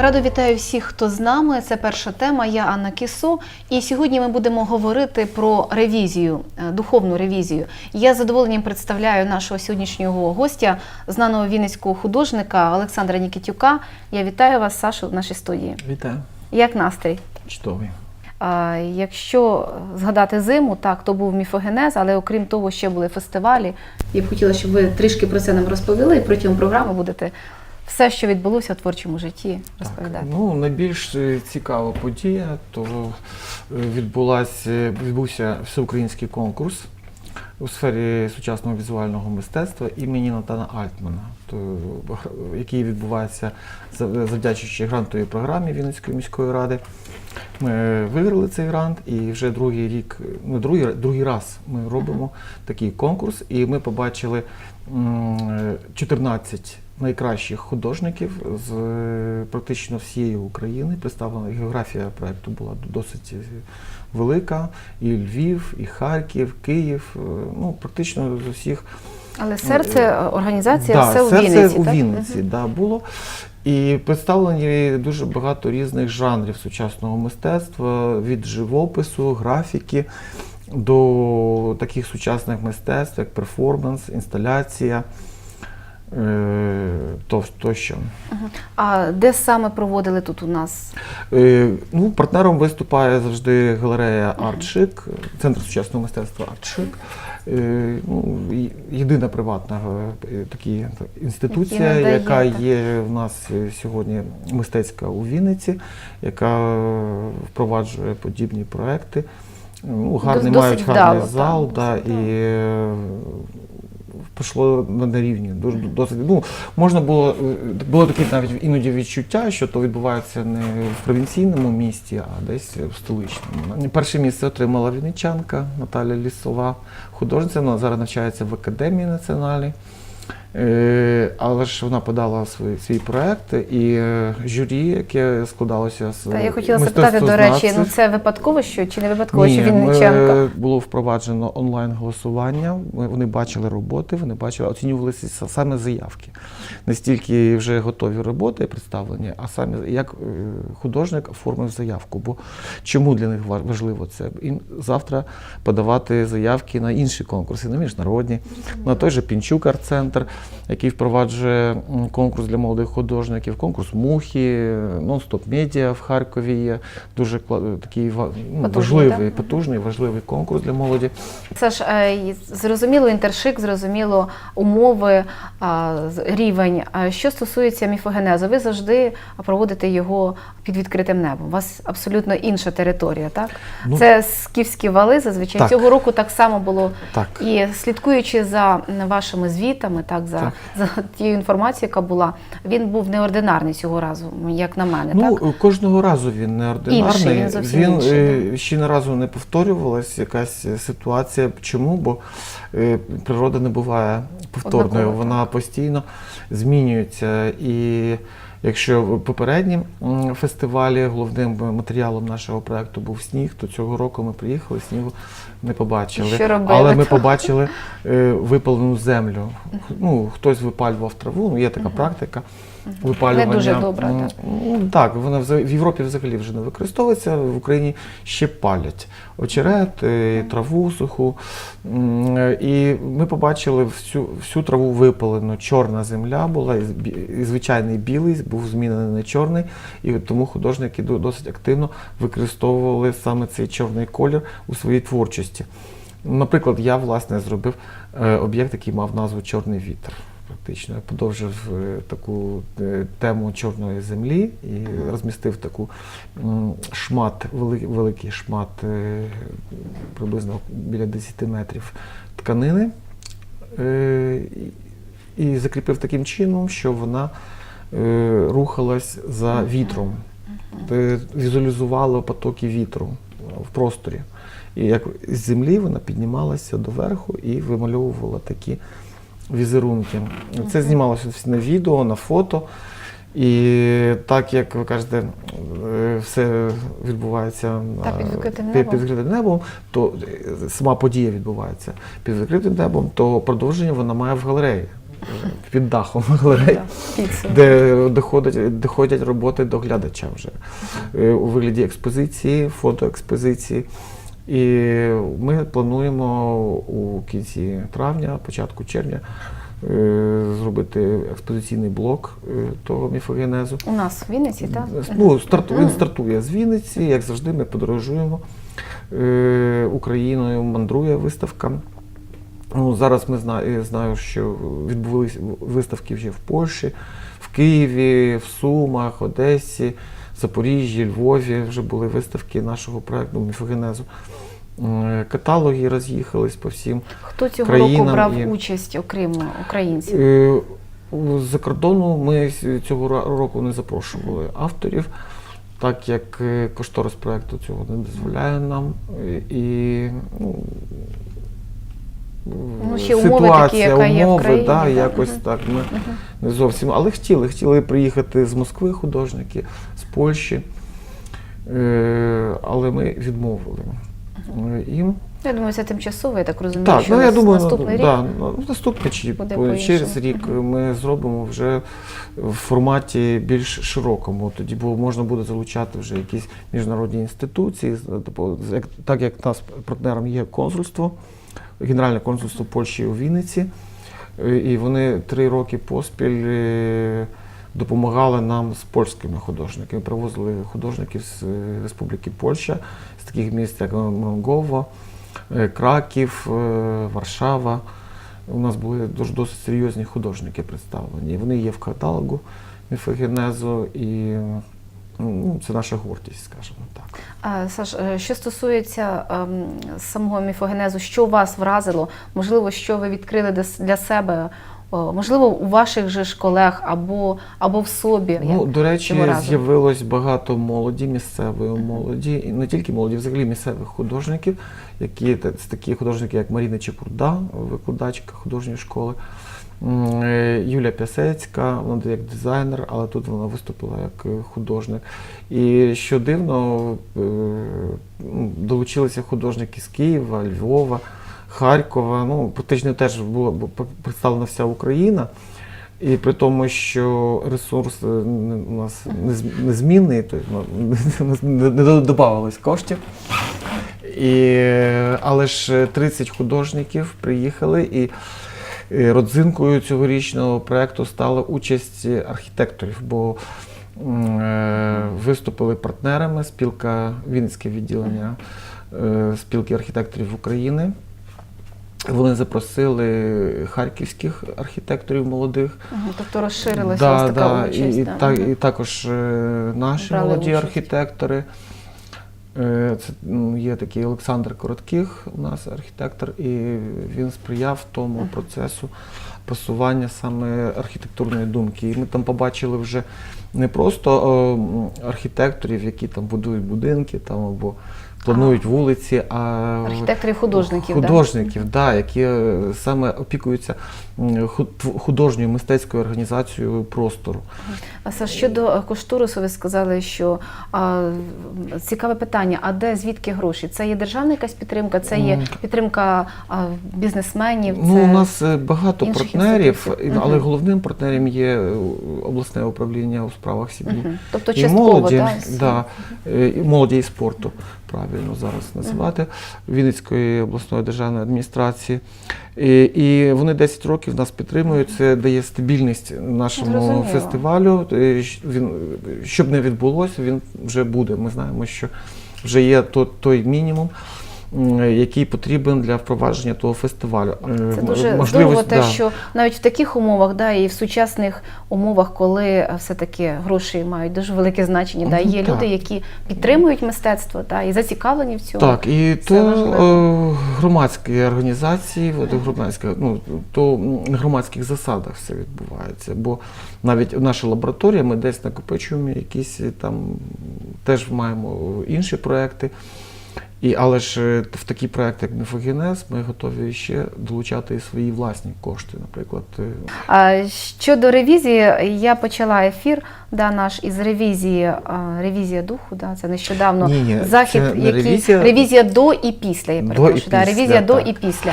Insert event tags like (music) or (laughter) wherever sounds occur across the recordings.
Радо вітаю всіх, хто з нами. Це перша тема. Я Анна Кісо. І сьогодні ми будемо говорити про ревізію, е, духовну ревізію. Я з задоволенням представляю нашого сьогоднішнього гостя, знаного вінницького художника Олександра Нікітюка. Я вітаю вас, Сашу, в нашій студії. Вітаю. Як настрій? Чудовий. Якщо згадати зиму, так то був міфогенез, але окрім того, ще були фестивалі. Я б хотіла, щоб ви трішки про це нам розповіли. І протягом програми будете все, що відбулося в творчому житті, розповідати. Так, ну, найбільш е, цікава подія, то е, відбулася, відбувся всеукраїнський конкурс у сфері сучасного візуального мистецтва імені Натана Альтмана, то, який відбувається зав- завдячуючи грантовій програмі Вінницької міської ради. Ми виграли цей грант, і вже другий рік, ну другий, другий раз ми робимо такий конкурс, і ми побачили м, 14 найкращих художників з е, практично всієї України. Представлена географія проекту була досить е, велика. І Львів, і Харків, Київ, е, ну практично з усіх Але серце організація да, все у серце Вінниці. у так? Вінниці Мгм. да, було. І представлені дуже багато різних жанрів сучасного мистецтва, від живопису, графіки до таких сучасних мистецтв, як перформанс, інсталяція то- тощо. А де саме проводили тут у нас? Е, Ну, партнером виступає завжди галерея Артшик, Центр сучасного мистецтва Артшик. Е, Ну, єдина приватна е, такі інституція, яка є в нас е, сьогодні мистецька у Вінниці, яка е, впроваджує подібні проекти. Ну, гарний Досить мають гарний вдало, зал, так, да, і е, пішло на, рівні. Дуже досить. Ну, можна було е, було таке навіть іноді відчуття, що то відбувається не в провінційному місті, а десь в столичному. Перше місце отримала вінничанка Наталя Лісова, художниця. Вона зараз навчається в академії національній. Е, Але ж вона подала свій, свій проект, і е, журі, яке складалося з Та я хотіла запитати, до речі, ну це випадково що чи не випадково, що ні, Вінниченка? е, було впроваджено онлайн голосування. Вони бачили роботи, вони бачили, оцінювалися саме заявки. Не стільки вже готові роботи представлені, а саме як художник оформив заявку. Бо чому для них ва- важливо це? Їм завтра подавати заявки на інші конкурси, на міжнародні, на той же Пінчук арт-центр, який впроваджує конкурс для молодих художників, конкурс мухи, нон-стоп медіа в Харкові є дуже такий ну, Потужний, важливий, так? потужний, важливий конкурс для молоді. Це ж е, зрозуміло інтершик, зрозуміло умови, рівень. Що стосується міфогенезу, ви завжди проводите його під відкритим небом. У вас абсолютно інша територія, так? Ну, Це скіфські вали зазвичай. Так. Цього року так само було. Так. І слідкуючи за вашими звітами, так, за, Так. за тією інформацією, яка була, він був неординарний цього разу, як на мене. Ну, так? кожного разу він неординарний. Інший, він зовсім він інший, е, ще не разу не повторювалась якась ситуація. Чому? Бо е, природа не буває повторною, Однаково, вона постійно змінюється. І якщо в попереднім фестивалі головним матеріалом нашого проекту був сніг, то цього року ми приїхали, снігу не побачили. Що робили, Але ми побачили е, випалену землю. Ну, хтось випалював траву, ну є така практика. Випалювання. Не дуже добре, так. Ну, так, вона в Європі взагалі вже не використовується, в Україні ще палять очерет, траву суху. І ми побачили всю, всю траву випалену. Чорна земля була, і звичайний білий був змінений на чорний, і тому художники досить активно використовували саме цей чорний колір у своїй творчості. Наприклад, я власне зробив е, об'єкт, який мав назву Чорний вітер. Практично. Я подовжив е, таку е, тему чорної землі і розмістив таку шмат, великий шмат, е, приблизно біля 10 метрів тканини. і- закріпив таким чином, що вона рухалась за вітром, візуалізувала потоки вітру в просторі. І як з землі вона піднімалася доверху і вимальовувала такі візерунки. Це знімалося всі на відео, на фото. І так як ви кажете, е, все відбувається Так, на- під відкритим небом. під відкритим небом, то е, сама подія відбувається під відкритим небом, то продовження вона має в галереї. е, під дахом підсумок. де доходять, доходять роботи до глядача вже е, у вигляді експозиції, фотоекспозиції. І ми плануємо у кінці травня, початку червня е, зробити експозиційний блок е, того міфогенезу. У нас в Вінниці, так? Ну, старту, він стартує з Вінниці, як завжди, ми подорожуємо е, Україною, мандрує виставка. Ну, зараз ми зна, я знаю, що відбулись виставки вже в Польщі, в Києві, в Сумах, Одесі, Запоріжжі, Львові. Вже були виставки нашого проекту міфогенезу. Каталоги роз'їхались по всім. Хто цього країнам року брав і- участь, окрім українців? Е, З-за кордону ми цього року не запрошували авторів, так як е, кошторис проекту цього не дозволяє нам. Е, І ну, Ну, ще умови такі, ситуація, яка є в умови, країні, да, якось Мгм. так. Ми не зовсім. Але хотіли, хотіли приїхати з Москви художники, з Польщі, Е, але ми відмовили е, їм. Я думаю, це тимчасово, я так розумію, Так, що ну я думаю, наступний рік. да, ну, наступний чи через рік ми зробимо вже в форматі більш широкому. Тоді бо можна буде залучати вже якісь міжнародні інституції, типу, так як у нас партнером є консульство, Генеральне консульство Польщі у Вінниці. Е, І вони три роки поспіль е, допомагали нам з польськими художниками. Привозили художників з е, Республіки Польща, з таких міст, як Монгово, Краків, Варшава. У нас були дуже досить серйозні художники представлені. Вони є в каталогу міфогенезу, і ну, це наша гордість, скажімо так. Саш, е, що стосується ем, самого міфогенезу, що вас вразило? Можливо, що ви відкрили для себе? Можливо, у ваших же ж колег або, або в собі? Ну, Як до речі, з'явилось багато молоді, місцевої молоді, і не тільки молоді, взагалі місцевих художників, які такі художники, як Маріна Чепурда, викладачка художньої школи, е, Юля Пясецька, вона як дизайнер, але тут вона виступила як е, художник. І що дивно, е, долучилися художники з Києва, Львова, Харкова. Ну, практично теж була бу- представлена вся Україна. І при тому, що ресурс у нас незмінний, то ну, (laughs) не, додавалось коштів. І, але ж 30 художників приїхали, і родзинкою цьогорічного проєкту стала участь архітекторів, бо е, виступили партнерами спілка Вінницьке відділення е, спілки архітекторів України. Вони запросили харківських архітекторів молодих. Тобто розширилася вас така участь. і, і, да? Мгм. і також е, наші Брали молоді участь. архітектори. Е, Це ну, є такий Олександр Коротких, у нас архітектор, і він сприяв тому процесу просування саме архітектурної думки. І ми там побачили вже не просто архітекторів, які там будують будинки там або планують вулиці, а Архітекторів художників, да? художників, да, які е, саме опікуються художньою мистецькою організацією простору. А Саш, щодо е, кошторису, ви сказали, що а, цікаве питання: а де звідки гроші? Це є державна якась підтримка, це є підтримка а, бізнесменів. Ну, у нас е, багато партнерів, інституцій. і- але Мгм. головним партнером є е, обласне управління у справах сім'ї. Мгм. Тобто І частково, молоді, да? да, і молоді і спорту, правильно зараз називати, Вінницької обласної державної адміністрації. І, і вони 10 років нас підтримують. Це дає стабільність нашому Зрозуміло. фестивалю. Е, Він, щоб не відбулося, він вже буде. Ми знаємо, що вже є то- той мінімум. Який потрібен для впровадження того фестивалю. Це дуже здорово, те, да. що навіть в таких умовах, да, і в сучасних умовах, коли е, все-таки гроші мають дуже велике значення, да, є так. люди, які підтримують мистецтво да, і зацікавлені в цьому. Так, і Це то важливо. е, громадські організації, громадська, ну, то на громадських засадах все відбувається. Бо навіть наша лабораторія, ми десь накопичуємо якісь е, там, теж маємо інші проекти. І, але ж е, в такі проекти, як Міфогенез, ми готові ще долучати і свої власні кошти. Наприклад, е, А щодо ревізії, я почала ефір да, наш із ревізії, а, ревізія духу. Да, це нещодавно Ні-ні, захід, це не який ревізія. ревізія до і після. Я До і да, після, ревізія до і після.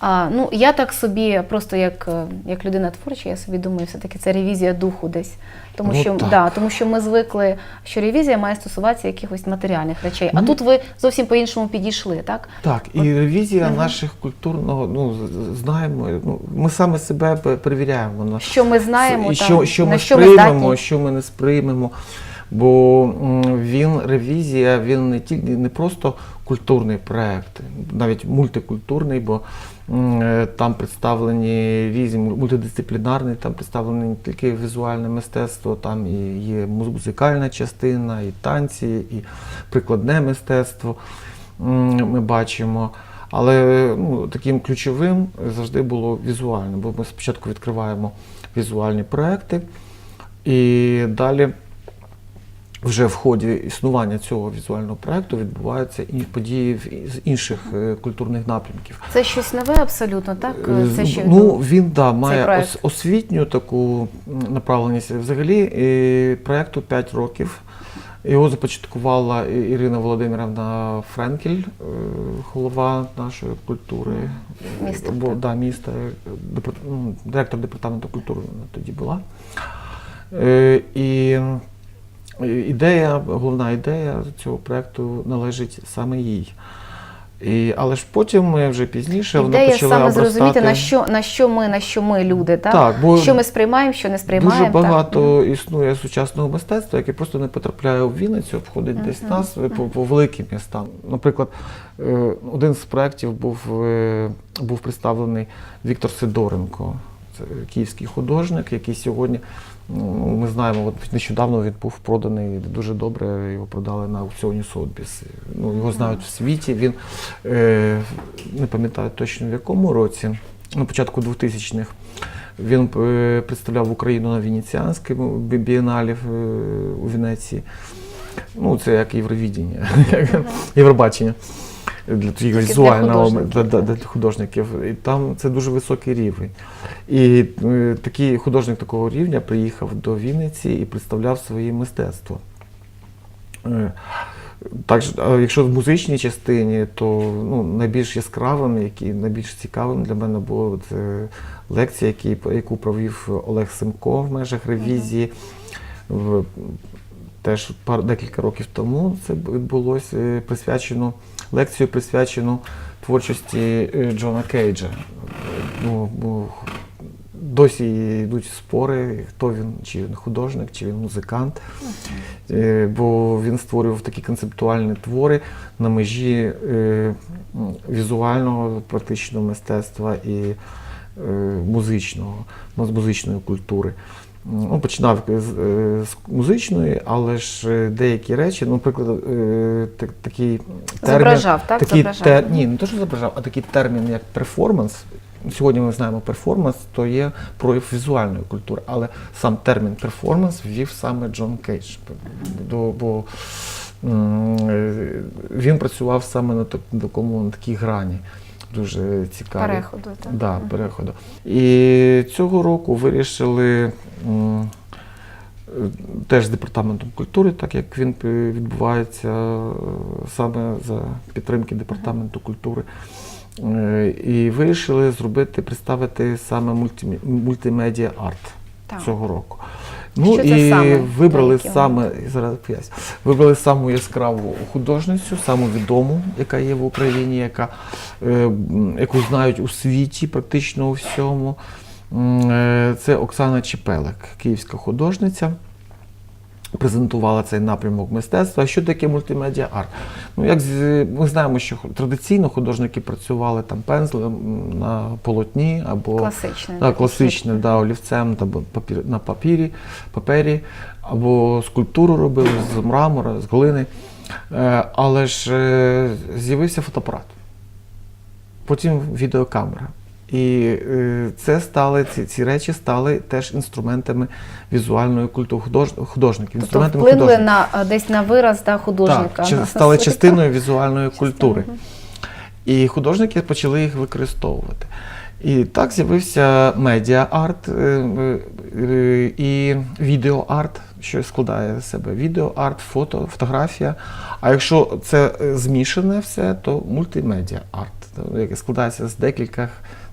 А, ну, я так собі, просто як, е, як людина творча, я собі думаю, все-таки це ревізія духу десь. Тому, Ну, що, так. да, тому що ми звикли, що ревізія має стосуватися якихось матеріальних речей. А Ну. тут ви зовсім по-іншому підійшли, так? Так, і ревізія наших культурного, ну знаємо, ну ми саме себе перевіряємо на Що ми знаємо, і та, що, що на ми що сприймемо, здатні. що ми не сприймемо. Бо він ревізія, він не тільки не просто культурний проект, навіть мультикультурний, бо е, там представлені різні мультидисциплінарний, там представлені не тільки візуальне мистецтво, там і є музикальна частина, і танці, і прикладне мистецтво. Ми бачимо. Але ну, таким ключовим завжди було візуальне, бо ми спочатку відкриваємо візуальні проекти, і далі вже в ході існування цього візуального проекту відбуваються і події з інших е, культурних напрямків. Це щось нове абсолютно, так? Це Е, ще ну, він да, має ос- освітню таку направленість. Взагалі е, проекту 5 років. Його започаткувала Ірина Володимирівна Френкель, голова нашої культури Міста, Бо, да, міста, ну, директор департаменту культури вона тоді була. І ідея, головна ідея цього проекту належить саме їй. І, але ж потім ми вже пізніше вона почала саме обростати... зрозуміти, на що, на що ми, на що ми люди, так? Так, бо що ми сприймаємо, що не сприймаємо. Дуже багато Так? існує сучасного мистецтва, яке просто не потрапляє в Вінницю, обходить десь нас по, по великим містам. Наприклад, е, один з проєктів був, е, був представлений Віктор Сидоренко. Це київський художник, який сьогодні, ми знаємо, от нещодавно він був проданий дуже добре, його продали на аукціоні Сотбіс. Ну, його знають в світі. Він е, не пам'ятаю точно в якому році, на початку 2000-х. Він е, представляв Україну на Венеціанському бієналі е, у Венеції. Ну, це як Євровідіння, (laughs) як Євробачення для таких для візуального художників, для, для, для художників. І там це дуже високий рівень. І е, такий художник такого рівня приїхав до Вінниці і представляв своє мистецтво. Е, Так, якщо в музичній частині, то ну, найбільш яскравим, який найбільш цікавим для мене була це лекція, яку провів Олег Семко в межах ревізії. В, теж пар, декілька років тому це відбулося е, присвячено лекцію, присвячену творчості е, Джона Кейджа. Ну, досі йдуть спори, хто він, чи він художник, чи він музикант. Е, Бо він створював такі концептуальні твори на межі візуального практичного мистецтва і музичного, ну, музичної культури. Ну, починав з, е, з музичної, але ж е, деякі речі, ну, наприклад, е, так- такий термін. Зображав, так? Такий Зображав. те, ні, не те, що зображав, а такий термін, як перформанс. Сьогодні ми знаємо перформанс, то є прояв візуальної культури, але сам термін перформанс ввів саме Джон Кейдж. Бо, бо е, він працював саме на такому на такій грані. Дуже цікаві. Переходу, так. Да, переходу. І цього року вирішили теж з департаментом культури, так як він відбувається е, саме за підтримки департаменту культури. Е, І вирішили зробити, представити саме мультимедіа арт цього року. Ну Що це і саме? вибрали Які саме зараз поясню. Вибрали саму яскраву художницю, саму відому, яка є в Україні, яка, е, яку знають у світі практично у всьому. Е, Це Оксана Чепелек, київська художниця. Презентувала цей напрямок мистецтва. А що таке мультимедіа арт? Ну, як з- ми знаємо, що традиційно художники працювали там пензлем на полотні або Класичне. так, класичне, да, олівцем та папір, на папірі, папері, або скульптуру робили з мрамора, з глини. Е, але ж е, з'явився фотоапарат, потім відеокамера. І е, це стали, ці, ці речі стали теж інструментами візуальної культури худож, художників. Тобто вплинули художників. на, е, десь на вираз да, художника. Так, на стали частиною візуальної культури. І художники почали їх використовувати. І так з'явився медіа-арт е, і відеоарт, що складає з себе відеоарт, фото, фотографія. А якщо це змішане все, то мультимедіа-арт. Який складається з декількох.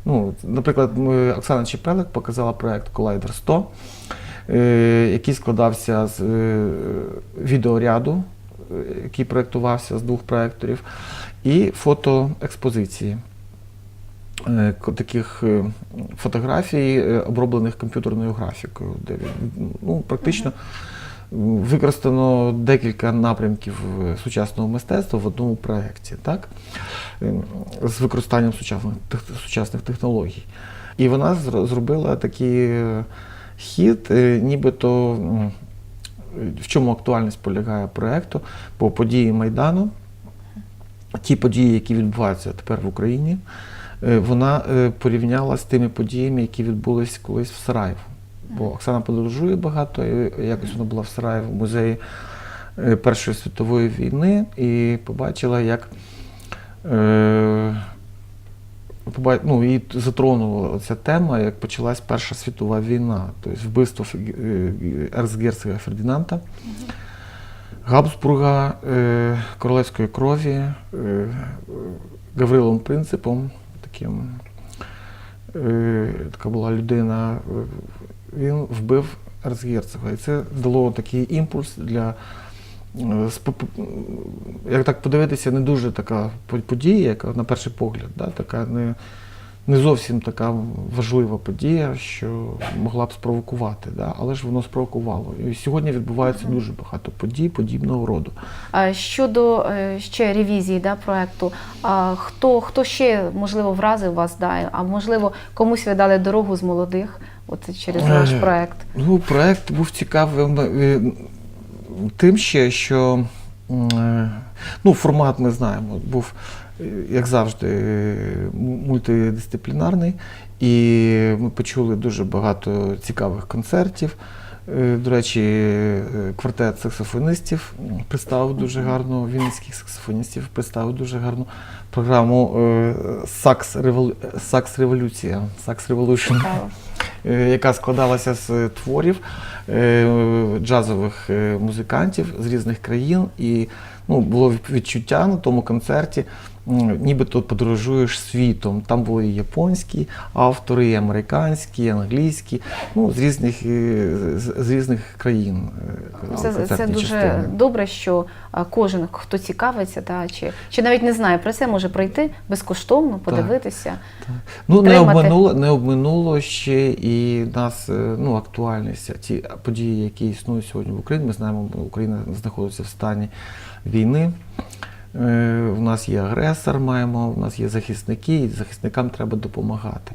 Ну, наприклад, Оксана Чепелик показала проект Collider 100, е, який складався з е, відеоряду, е, який проєктувався з двох проєкторів, і фотоекспозиції. Таких фотографій, оброблених комп'ютерною графікою, де ну, практично використано декілька напрямків сучасного мистецтва в одному проєкті, так? Е, з використанням сучасних, сучасних технологій. І вона зробила такий е, хід, е, нібито в чому актуальність полягає проєкту, по події Майдану, ті події, які відбуваються тепер в Україні, е, вона порівняла з тими подіями, які відбулись колись в Сараєво. Бо Оксана подорожує багато, і якось вона була в Сараєво в музеї е, Першої світової війни і побачила, як е, ну, її затронула ця тема, як почалась Перша світова війна, тобто вбивство ерцгерцога Фердинанда. Габсбурга, е, королевської крові, е, Гавриловим принципом, таким, е, така була людина, е, він вбив ерцгерцога. І це дало такий імпульс для. е, Як так подивитися, не дуже така по- подія, яка на перший погляд, да, така не, не зовсім така важлива подія, що могла б спровокувати, да, але ж воно спровокувало. І сьогодні відбувається дуже багато подій подібного роду. А Щодо е, ще ревізії да, проекту, хто, хто ще можливо вразив вас, да, а можливо комусь ви дали дорогу з молодих, от через Е, проект. Ну, проект був цікавим е, тим ще, що е, ну, формат ми знаємо, був, е, як завжди, е, мультидисциплінарний, і ми почули дуже багато цікавих концертів. Е, До речі, е, квартет саксофоністів представив дуже гарно, вінницьких саксофоністів представив дуже гарну програму е, Сакс Револю- Сакс Революція, Сакс Революшн е, яка складалася з творів е, джазових е, музикантів з різних країн. І ну, було відчуття на тому концерті, нібито подорожуєш світом. Там були і японські автори, і американські, і англійські, ну, з різних, е, з, різних країн. е, Це, це дуже частини. добре, що кожен, хто цікавиться, та, чи, чи навіть не знає про це, може прийти безкоштовно, подивитися. Ну, не обминуло, не обминуло ще і нас е, ну, актуальність. Ті події, які існують сьогодні в Україні. Ми знаємо, Україна знаходиться в стані війни. Е, У нас є агресор, маємо, у нас є захисники, і захисникам треба допомагати.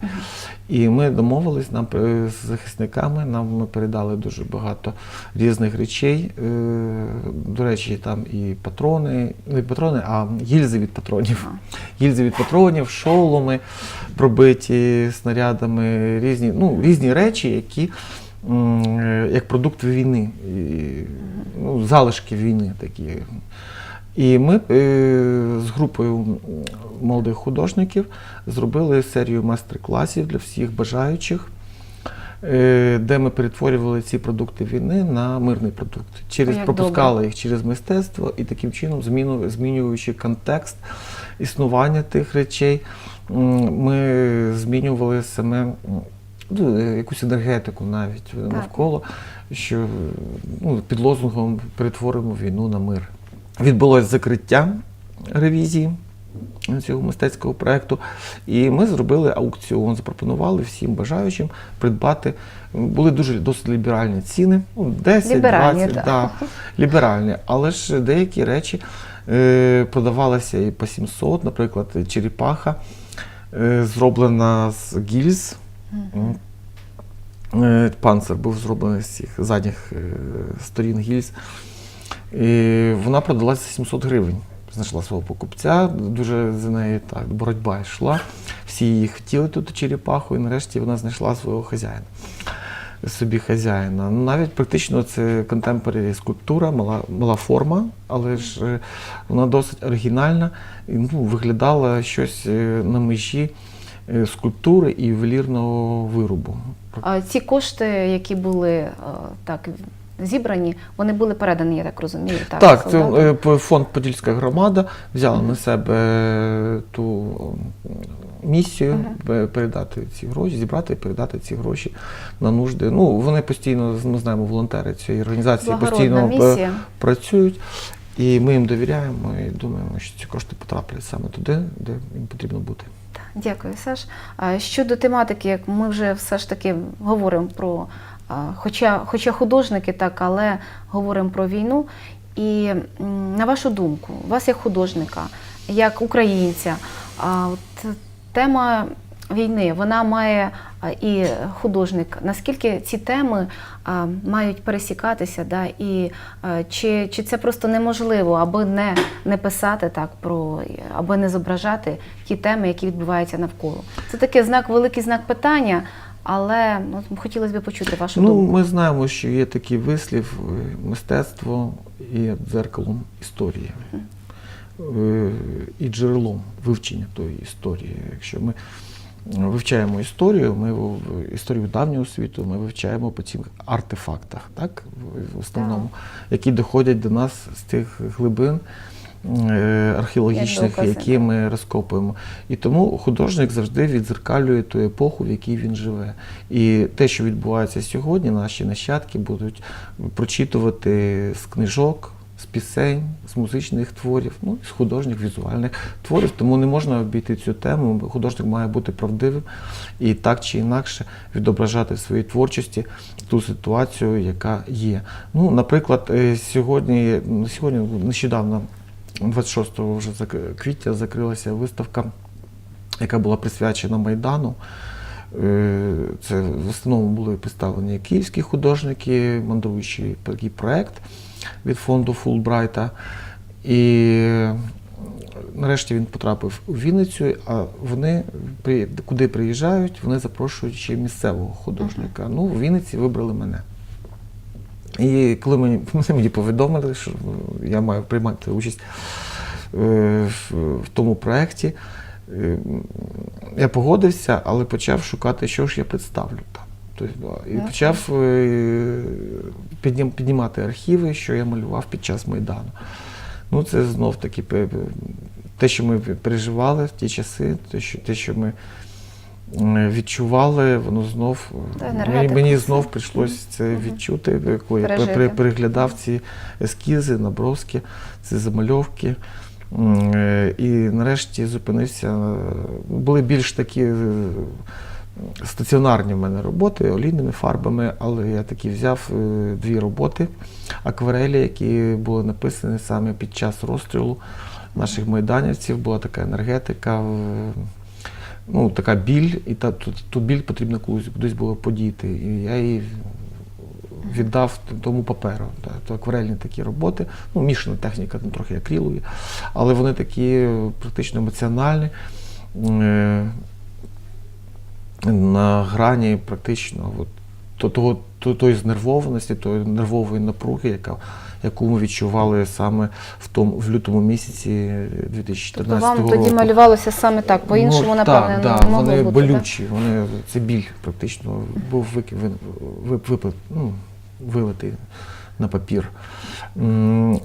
І ми домовились нам е, з захисниками, нам ми передали дуже багато різних речей. Е, До речі, там і патрони, не патрони, а гільзи від патронів. Гільзи від патронів, шоломи пробиті снарядами, різні, ну, різні речі, які е, як продукт війни, і, ну, залишки війни такі. І ми е, з групою молодих художників зробили серію майстер-класів для всіх бажаючих, е, де ми перетворювали ці продукти війни на мирний продукт. Через Як пропускали їх через мистецтво і таким чином, зміну, змінюючи контекст існування тих речей, ми змінювали саме ну, е, якусь енергетику навіть е, навколо, що ну, під лозунгом перетворимо війну на мир. Відбулось закриття ревізії цього мистецького проєкту, і ми зробили аукціон, запропонували всім бажаючим придбати. Були дуже досить ліберальні ціни, ну, 10, Ліберальні, 20, так. да, ліберальні. Але ж деякі речі е, продавалися і по 700, наприклад, черепаха, е, зроблена з гільз. Е, Панцир був зроблений з цих задніх е, сторін гільз. І вона продалася за 700 гривень. Знайшла свого покупця, дуже за нею так боротьба йшла. Всі її хотіли тут черепаху, і нарешті вона знайшла свого хазяїна. Собі хазяїна. Ну, навіть практично це контемпорарі скульптура, мала, мала форма, але ж е, вона досить оригінальна і ну, виглядала щось е, на межі е, скульптури і ювелірного виробу. А ці кошти, які були так зібрані, вони були передані, я так розумію. Так, Так, це е, фонд Подільська громада взяла на себе е, ту місію пе- передати ці гроші, зібрати і передати ці гроші на нужди. Ну, вони постійно, ми знаємо, волонтери цієї організації Благородна постійно е, місія. працюють. І ми їм довіряємо і думаємо, що ці кошти потраплять саме туди, де їм потрібно бути. Дякую, Саш. Щодо тематики, як ми вже все ж таки говоримо про, хоча, хоча художники так, але говоримо про війну. І на вашу думку, вас як художника, як українця, от тема війни, вона має і художник. Наскільки ці теми мають пересікатися, да, і чи, чи це просто неможливо, аби не, не писати так про, аби не зображати ті теми, які відбуваються навколо? Це такий знак, великий знак питання, але ну, хотілося б почути вашу Ну, думку. ми знаємо, що є такий вислів: е, мистецтво є дзеркалом історії е, і джерелом вивчення тої історії. Якщо ми вивчаємо історію, ми історію давнього світу, ми вивчаємо по цих артефактах, так, в- в основному, які доходять до нас з тих глибин. Е, Археологічних, які ми розкопуємо. І тому художник завжди відзеркалює ту епоху, в якій він живе. І те, що відбувається сьогодні, наші нащадки будуть прочитувати з книжок, з пісень, з музичних творів, ну, з художніх, візуальних творів. Тому не можна обійти цю тему. Художник має бути правдивим і так чи інакше відображати в своїй творчості ту ситуацію, яка є. Ну, наприклад, е, сьогодні, сьогодні нещодавно, 26 вже зак- квітня, закрилася виставка, яка була присвячена Майдану. Е, Це в основному були представлені київські художники, мандруючий такий проект від фонду Фулбрайта. І нарешті він потрапив у Вінницю, а вони при- куди приїжджають, вони запрошують ще місцевого художника. Ну, в Вінниці вибрали мене. І коли мені, (laughs) мені повідомили, що я маю приймати участь е, в, тому проєкті, е, я погодився, але почав шукати, що ж я представлю там. Тобто, і почав е, піднім- піднімати архіви, що я малював під час Майдану. Ну, це знов таки те, що ми переживали в ті часи, те, що, те, що ми відчували, воно знов мені, мені знов прийшлось це відчути, коли я пере- переглядав ці ескізи, наброски, ці замальовки. Е, І нарешті зупинився. е, Були більш такі е, стаціонарні в мене роботи олійними фарбами, але я таки взяв е, дві роботи акварелі, які були написані саме під час розстрілу наших майданівців. Була така енергетика. е, Ну, така біль, і та, ту, ту біль потрібно кудись, кудись було подіти. І я її віддав тому паперу. Та, то акварельні такі роботи. Ну, мішана техніка, там трохи акрилові, але вони такі е, практично емоціональні. Е, на грані практично от, то, того, то, тої знервованості, тої нервової напруги, яка, яку ми відчували саме в, тому, в лютому місяці Тобто 2014 вам року. тоді малювалося саме так, по-іншому, ну, напевне, так, не так, могло вони бути. так? болючі, вони, це біль практично був вики- вип, вип, ну, вилитий на папір.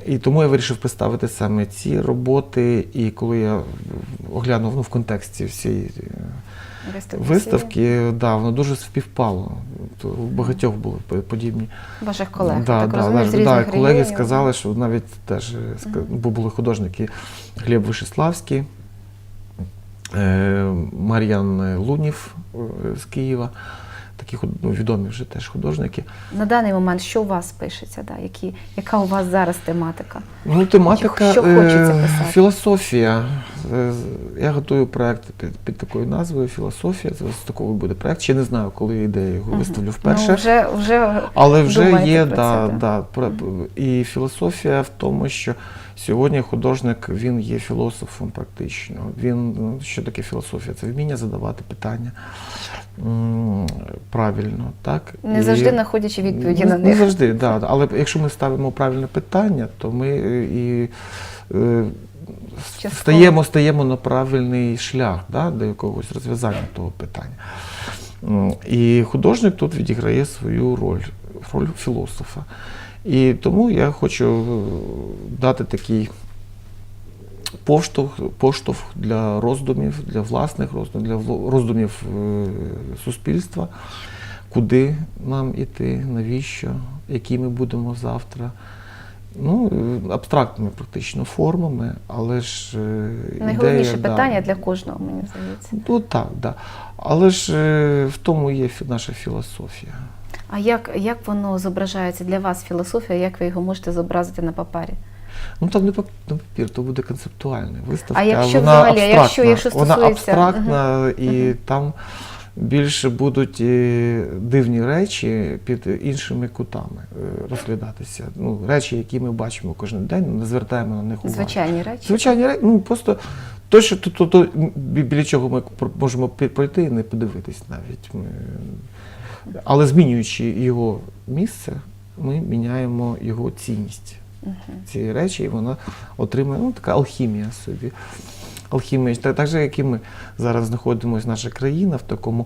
І тому я вирішив представити саме ці роботи. І коли я оглянув ну, в контексті всієї е, Виставки виставки, да, воно дуже співпало. То у багатьох були подібні. Ваших колег, Да, так да, розумію, да, з да, колеги регіонів. сказали, що навіть теж е, бо були художники Глеб Вишеславський, е, Мар'ян Лунів з Києва, такі ну, відомі вже теж художники. На даний момент що у вас пишеться, да? Які, яка у вас зараз тематика? Ну, тематика Що хочеться е, писати? філософія. Е, Я готую проект під, під такою назвою Філософія. Це такий буде проект. Ще не знаю, коли я його виставлю вперше. Ну, вже, вже Але вже є, про да, це, да, про- і філософія в тому, що сьогодні художник він є філософом практично. Він, ну, що таке філософія? Це вміння задавати питання правильно, так? Не І- завжди знаходячи відповіді не, на Не завжди, да. Але якщо ми ставимо правильне питання, то ми е, і е, Частково. стаємо, стаємо на правильний шлях да, до якогось розв'язання того питання. І художник тут відіграє свою роль, роль філософа. І тому я хочу е, дати такий поштовх, поштовх для роздумів, для власних роздумів, для роздумів е, суспільства, куди нам іти, навіщо, які ми будемо завтра. Ну, е, абстрактними практично формами, але ж Найголовніше ідея, да. питання для кожного, мені здається. Ну так, да. Але ж в тому є наша філософія. А як, як воно зображається для вас філософія, як ви його можете зобразити на папері? Ну там не папір, то буде концептуальна виставка. А якщо вона взагалі, якщо- абстрактна, якщо вона стосується- абстрактна і Мгм. там більше будуть е, дивні речі під іншими кутами е, розглядатися. Ну, речі, які ми бачимо кожен день, не звертаємо на них увагу. Звичайні речі. Звичайні речі, ну просто то, що то, то, то, біля чого ми можемо пройти і не подивитись навіть. Ми, але змінюючи його місце, ми міняємо його цінність. Цієї речі, і вона отримує ну, така алхімія собі. Алхімія. Так, так же, як і ми зараз знаходимося, наша країна в такому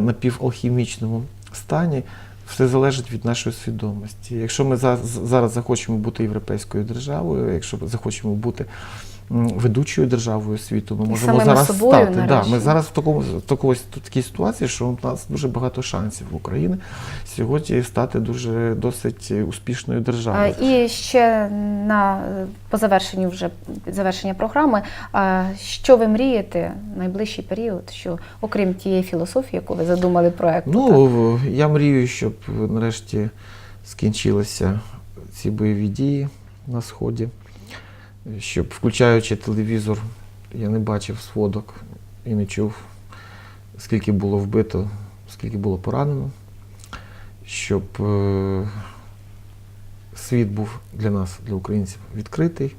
напівалхімічному стані, все залежить від нашої свідомості. Якщо ми зараз захочемо бути європейською державою, якщо захочемо бути ведучою державою світу, ми можемо самими зараз собою, стати. Да, ми зараз в такому в такому в такій ситуації, що у нас дуже багато шансів в Україні сьогодні стати дуже досить успішною державою. І ще на по завершенню вже завершення програми. а, Що ви мрієте в найближчий період? Що окрім тієї філософії, яку ви задумали проект? Ну, в- я мрію, щоб нарешті скінчилися ці бойові дії на Сході, щоб, включаючи телевізор, я не бачив сводок і не чув, скільки було вбито, скільки було поранено, щоб е, світ був для нас, для українців, відкритий,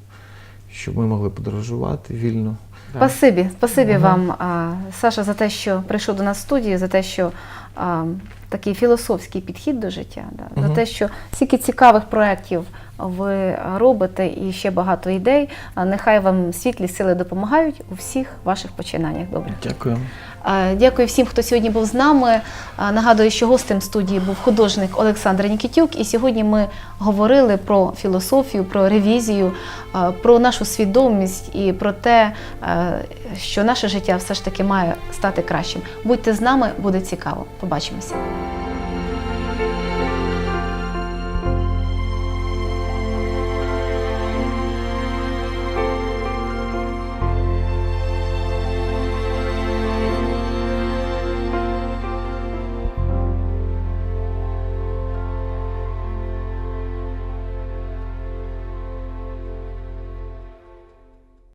щоб ми могли подорожувати вільно. Спасибі, спасибі Ага. вам, а, Саша, за те, що прийшов до нас в студію, за те, що а, такий філософський підхід до життя, да, за те, що стільки цікавих проєктів ви робите і ще багато ідей. Нехай вам світлі сили допомагають у всіх ваших починаннях. Добре. Дякую. Дякую всім, хто сьогодні був з нами. Нагадую, що гостем студії був художник Олександр Нікітюк. І сьогодні ми говорили про філософію, про ревізію, про нашу свідомість і про те, що наше життя все ж таки має стати кращим. Будьте з нами, буде цікаво. Побачимося.